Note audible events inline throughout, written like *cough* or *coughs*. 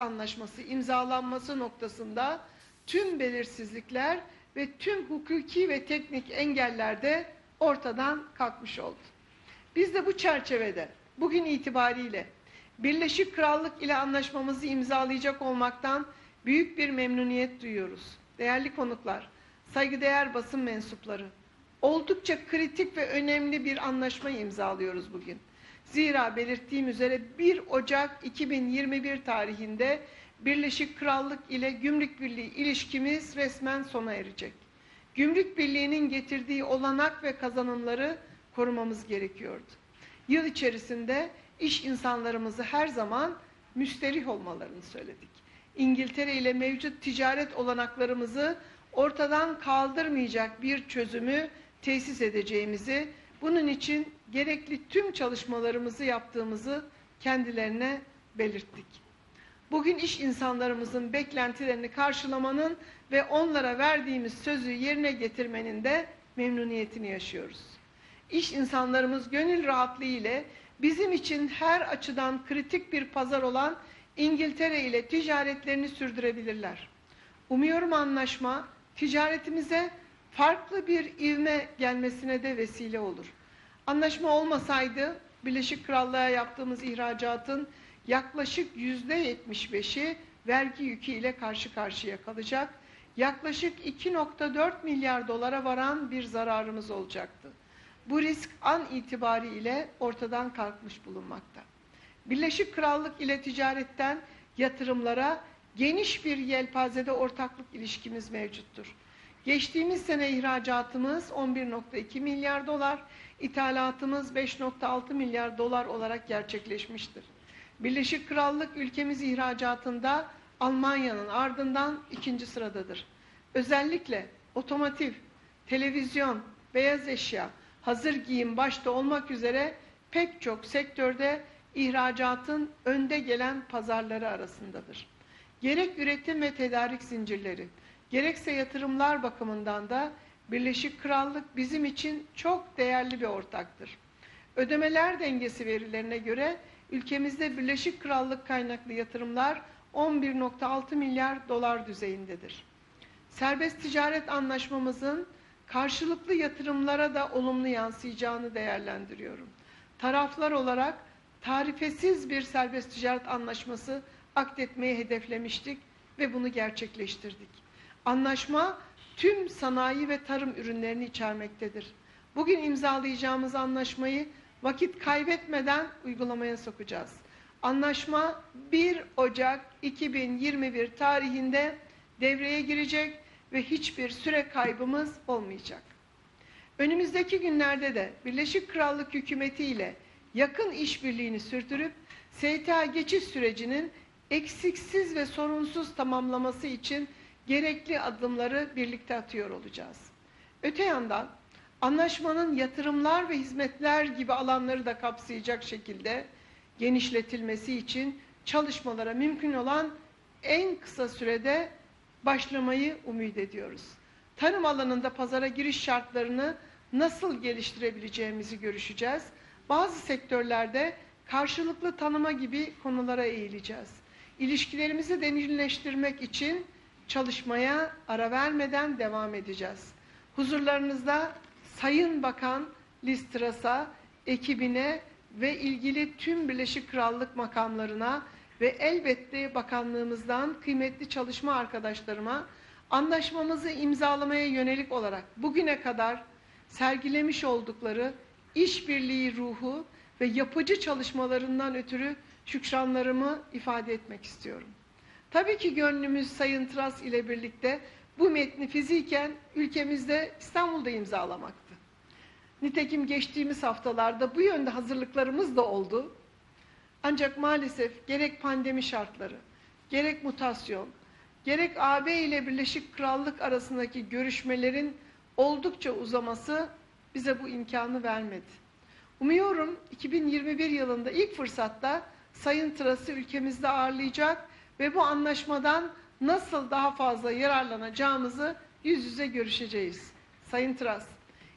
Anlaşması imzalanması noktasında tüm belirsizlikler ve tüm hukuki ve teknik engeller de ortadan kalkmış oldu. Biz de bu çerçevede bugün itibariyle Birleşik Krallık ile anlaşmamızı imzalayacak olmaktan büyük bir memnuniyet duyuyoruz. Değerli konuklar, saygıdeğer basın mensupları, oldukça kritik ve önemli bir anlaşma imzalıyoruz bugün. Zira belirttiğim üzere 1 Ocak 2021 tarihinde Birleşik Krallık ile Gümrük Birliği ilişkimiz resmen sona erecek. Gümrük Birliği'nin getirdiği olanak ve kazanımları korumamız gerekiyordu. Yıl içerisinde iş insanlarımızı her zaman müsterih olmalarını söyledik. İngiltere ile mevcut ticaret olanaklarımızı ortadan kaldırmayacak bir çözümü tesis edeceğimizi, bunun için gerekli tüm çalışmalarımızı yaptığımızı kendilerine belirttik. Bugün iş insanlarımızın beklentilerini karşılamanın ve onlara verdiğimiz sözü yerine getirmenin de memnuniyetini yaşıyoruz. İş insanlarımız gönül rahatlığı ile bizim için her açıdan kritik bir pazar olan İngiltere ile ticaretlerini sürdürebilirler. Umuyorum anlaşma ticaretimize farklı bir ivme gelmesine de vesile olur. Anlaşma olmasaydı Birleşik Krallığa yaptığımız ihracatın yaklaşık yüzde yetmiş beşi vergi yükü ile karşı karşıya kalacak. Yaklaşık 2.4 milyar dolara varan bir zararımız olacaktı. Bu risk an itibariyle ortadan kalkmış bulunmakta. Birleşik Krallık ile ticaretten yatırımlara geniş bir yelpazede ortaklık ilişkimiz mevcuttur. Geçtiğimiz sene ihracatımız 11.2 milyar dolar, ithalatımız 5.6 milyar dolar olarak gerçekleşmiştir. Birleşik Krallık ülkemiz ihracatında Almanya'nın ardından ikinci sıradadır. Özellikle otomotiv, televizyon, beyaz eşya, hazır giyim başta olmak üzere pek çok sektörde ihracatın önde gelen pazarları arasındadır. Gerek üretim ve tedarik zincirleri, gerekse yatırımlar bakımından da Birleşik Krallık bizim için çok değerli bir ortaktır. Ödemeler dengesi verilerine göre ülkemizde Birleşik Krallık kaynaklı yatırımlar 11.6 milyar dolar düzeyindedir. Serbest ticaret anlaşmamızın karşılıklı yatırımlara da olumlu yansıyacağını değerlendiriyorum. Taraflar olarak tarifesiz bir serbest ticaret anlaşması akdetmeyi hedeflemiştik ve bunu gerçekleştirdik. Anlaşma tüm sanayi ve tarım ürünlerini içermektedir. Bugün imzalayacağımız anlaşmayı vakit kaybetmeden uygulamaya sokacağız. Anlaşma 1 Ocak 2021 tarihinde devreye girecek ve hiçbir süre kaybımız olmayacak. Önümüzdeki günlerde de Birleşik Krallık hükümeti ile yakın işbirliğini sürdürüp STA geçiş sürecinin eksiksiz ve sorunsuz tamamlaması için gerekli adımları birlikte atıyor olacağız. Öte yandan anlaşmanın yatırımlar ve hizmetler gibi alanları da kapsayacak şekilde genişletilmesi için çalışmalara mümkün olan en kısa sürede başlamayı umut ediyoruz. Tarım alanında pazara giriş şartlarını nasıl geliştirebileceğimizi görüşeceğiz. Bazı sektörlerde karşılıklı tanıma gibi konulara eğileceğiz. İlişkilerimizi derinleştirmek için çalışmaya ara vermeden devam edeceğiz. Huzurlarınızda Sayın Bakan Listras'a, ekibine ve ilgili tüm Birleşik Krallık makamlarına ve elbette bakanlığımızdan kıymetli çalışma arkadaşlarıma anlaşmamızı imzalamaya yönelik olarak bugüne kadar sergilemiş oldukları işbirliği ruhu ve yapıcı çalışmalarından ötürü şükranlarımı ifade etmek istiyorum. Tabii ki gönlümüz Sayın Tras ile birlikte bu metni fiziken ülkemizde İstanbul'da imzalamaktı. Nitekim geçtiğimiz haftalarda bu yönde hazırlıklarımız da oldu. Ancak maalesef gerek pandemi şartları, gerek mutasyon, gerek AB ile Birleşik Krallık arasındaki görüşmelerin oldukça uzaması bize bu imkanı vermedi. Umuyorum 2021 yılında ilk fırsatta Sayın Tras'ı ülkemizde ağırlayacak ve bu anlaşmadan nasıl daha fazla yararlanacağımızı yüz yüze görüşeceğiz. Sayın Tras,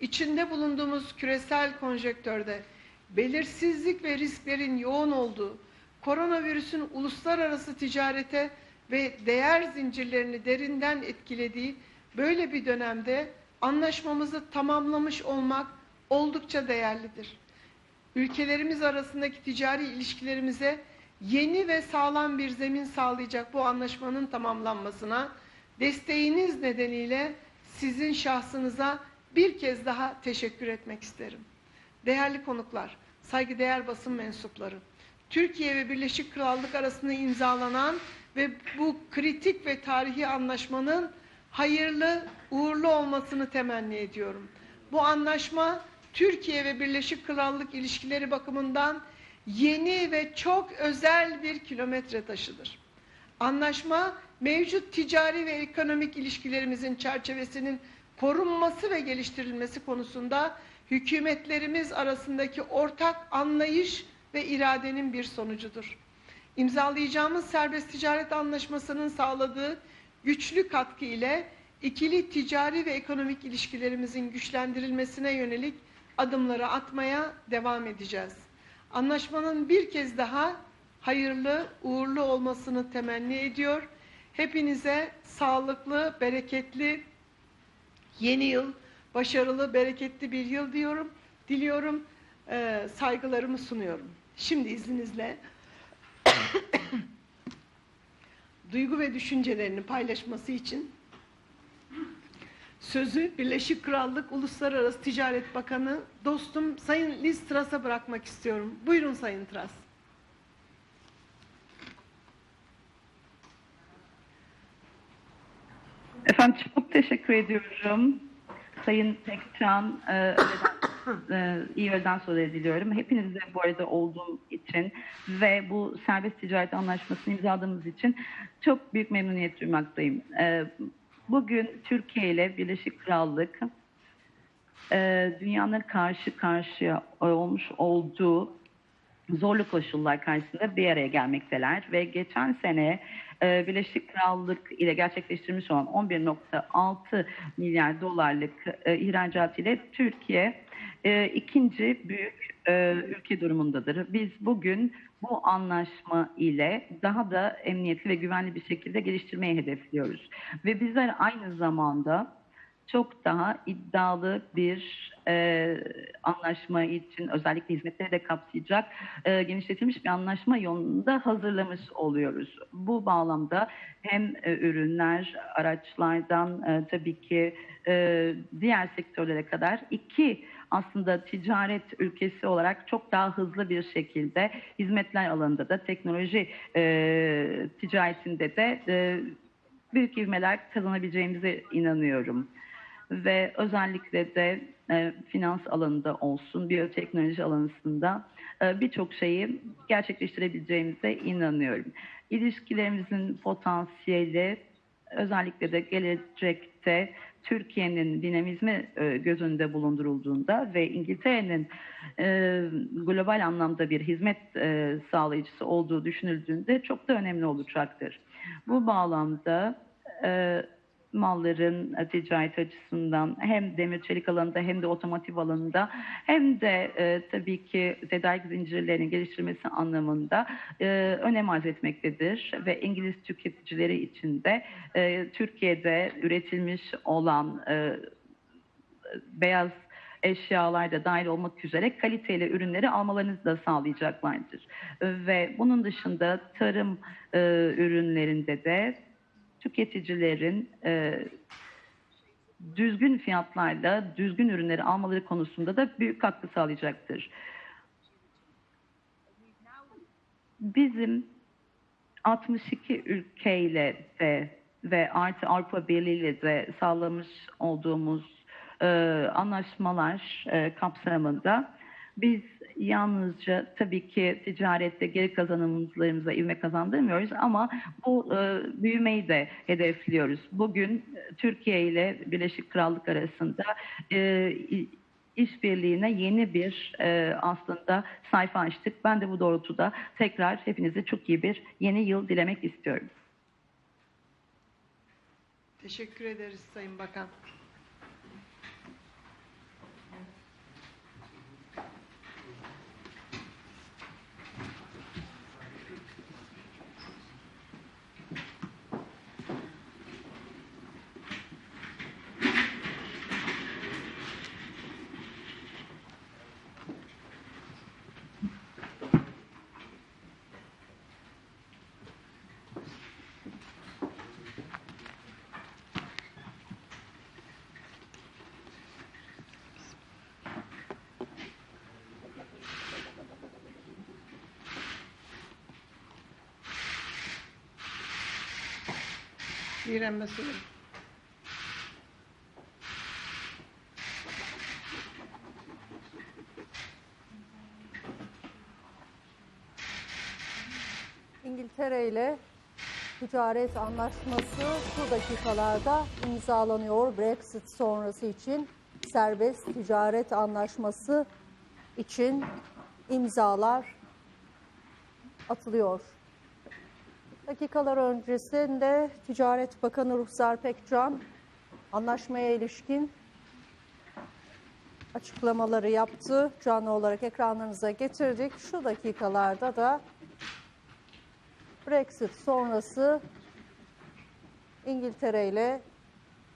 içinde bulunduğumuz küresel konjektörde belirsizlik ve risklerin yoğun olduğu, koronavirüsün uluslararası ticarete ve değer zincirlerini derinden etkilediği böyle bir dönemde anlaşmamızı tamamlamış olmak oldukça değerlidir. Ülkelerimiz arasındaki ticari ilişkilerimize yeni ve sağlam bir zemin sağlayacak bu anlaşmanın tamamlanmasına desteğiniz nedeniyle sizin şahsınıza bir kez daha teşekkür etmek isterim. Değerli konuklar, saygıdeğer basın mensupları, Türkiye ve Birleşik Krallık arasında imzalanan ve bu kritik ve tarihi anlaşmanın hayırlı, uğurlu olmasını temenni ediyorum. Bu anlaşma Türkiye ve Birleşik Krallık ilişkileri bakımından yeni ve çok özel bir kilometre taşıdır. Anlaşma mevcut ticari ve ekonomik ilişkilerimizin çerçevesinin korunması ve geliştirilmesi konusunda hükümetlerimiz arasındaki ortak anlayış ve iradenin bir sonucudur. İmzalayacağımız serbest ticaret anlaşmasının sağladığı güçlü katkı ile ikili ticari ve ekonomik ilişkilerimizin güçlendirilmesine yönelik adımları atmaya devam edeceğiz. Anlaşmanın bir kez daha hayırlı, uğurlu olmasını temenni ediyor. Hepinize sağlıklı, bereketli yeni yıl, başarılı, bereketli bir yıl diyorum. Diliyorum, e, saygılarımı sunuyorum. Şimdi izninizle *coughs* duygu ve düşüncelerini paylaşması için sözü Birleşik Krallık Uluslararası Ticaret Bakanı dostum Sayın Liz Truss'a bırakmak istiyorum. Buyurun Sayın Truss. Efendim çok teşekkür ediyorum. Sayın Tekcan, e, *coughs* e, iyi öğleden sonra diliyorum. Hepinize bu arada olduğum için ve bu serbest ticaret anlaşmasını imzaladığımız için çok büyük memnuniyet duymaktayım. E, bugün Türkiye ile Birleşik Krallık e, dünyanın karşı karşıya olmuş olduğu zorlu koşullar karşısında bir araya gelmekteler ve geçen sene e, Birleşik Krallık ile gerçekleştirmiş olan 11.6 milyar dolarlık e, ihracat ile Türkiye e, ikinci büyük e, ülke durumundadır. Biz bugün bu anlaşma ile daha da emniyetli ve güvenli bir şekilde geliştirmeyi hedefliyoruz. Ve bizler aynı zamanda çok daha iddialı bir e, anlaşma için özellikle hizmetleri de kapsayacak e, genişletilmiş bir anlaşma yolunda hazırlamış oluyoruz. Bu bağlamda hem e, ürünler, araçlardan e, tabii ki e, diğer sektörlere kadar iki aslında ticaret ülkesi olarak çok daha hızlı bir şekilde hizmetler alanında da teknoloji e, ticaretinde de e, büyük ivmeler kazanabileceğimize inanıyorum ve özellikle de e, finans alanında olsun, biyoteknoloji alanında e, birçok şeyi gerçekleştirebileceğimize inanıyorum. İlişkilerimizin potansiyeli özellikle de gelecekte Türkiye'nin dinamizmi e, göz önünde bulundurulduğunda ve İngiltere'nin e, global anlamda bir hizmet e, sağlayıcısı olduğu düşünüldüğünde çok da önemli olacaktır. Bu bağlamda malların e, ticaret açısından hem demir çelik alanında hem de otomotiv alanında hem de e, tabii ki tedarik zincirlerinin geliştirilmesi anlamında e, önem arz etmektedir ve İngiliz tüketicileri için de e, Türkiye'de üretilmiş olan e, beyaz eşyalar da dahil olmak üzere kaliteli ürünleri almalarınızı da sağlayacaklardır. Ve bunun dışında tarım e, ürünlerinde de tüketicilerin e, düzgün fiyatlarla düzgün ürünleri almaları konusunda da büyük katkı sağlayacaktır. Bizim 62 ülkeyle de ve artı Avrupa Birliği ile de sağlamış olduğumuz e, anlaşmalar e, kapsamında biz yalnızca tabii ki ticarette geri kazanımlarımıza ivme kazandırmıyoruz ama bu e, büyümeyi de hedefliyoruz. Bugün e, Türkiye ile Birleşik Krallık arasında e, işbirliğine yeni bir e, aslında sayfa açtık. Ben de bu doğrultuda tekrar hepinize çok iyi bir yeni yıl dilemek istiyorum. Teşekkür ederiz Sayın Bakan. İrem Mesul'üm. İngiltere ile ticaret anlaşması bu dakikalarda imzalanıyor. Brexit sonrası için serbest ticaret anlaşması için imzalar atılıyor. Dakikalar öncesinde Ticaret Bakanı Ruhsar Pekcan anlaşmaya ilişkin açıklamaları yaptı. Canlı olarak ekranlarınıza getirdik. Şu dakikalarda da Brexit sonrası İngiltere ile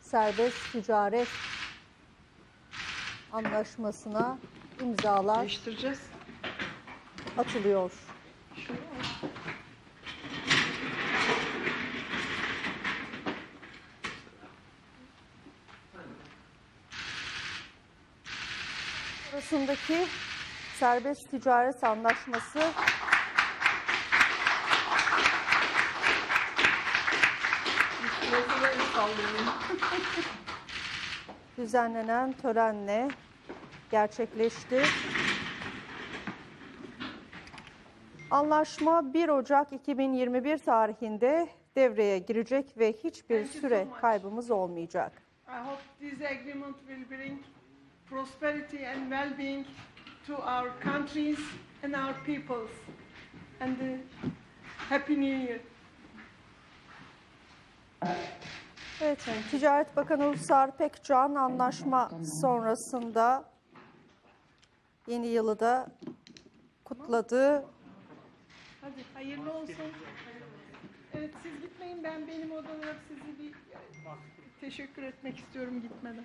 serbest ticaret anlaşmasına imzalar atılıyor. Şunu arasındaki serbest ticaret anlaşması *laughs* düzenlenen törenle gerçekleşti. Anlaşma 1 Ocak 2021 tarihinde devreye girecek ve hiçbir süre kaybımız olmayacak. I hope this agreement will bring prosperity and well-being to our countries and our peoples. And uh, Happy New Year. Evet, Ticaret Bakanı Rusar Pekcan anlaşma sonrasında yeni yılı da kutladı. Hadi hayırlı olsun. Evet siz gitmeyin ben benim odalara sizi bir e, teşekkür etmek istiyorum gitmeden.